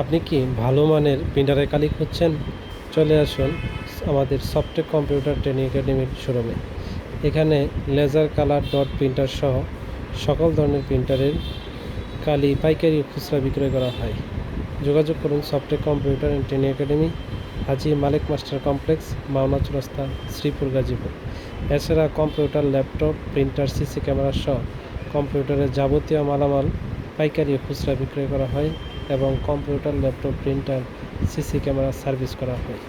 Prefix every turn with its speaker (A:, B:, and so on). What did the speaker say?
A: আপনি কি ভালো মানের প্রিন্টারের কালি খুঁজছেন চলে আসুন আমাদের সফটেক কম্পিউটার ট্রেনিং একাডেমির শোরুমে। এখানে লেজার, কালার, ডট প্রিন্টার সহ সকল ধরনের প্রিন্টারের কালি, পাইকারি খুচরা বিক্রয় করা হয়। যোগাযোগ করুন Softech computer and training academy Haji Malik master complex, Mawna Chowrasta, Sreepur, Gazipur. এছাড়া computer, laptop, printer, CC camera সহ কম্পিউটারের যাবতীয় মালামাল পাইকারি খুচরা বিক্রয় করা হয়। এবং computer laptop printer CC camera service করা হয়।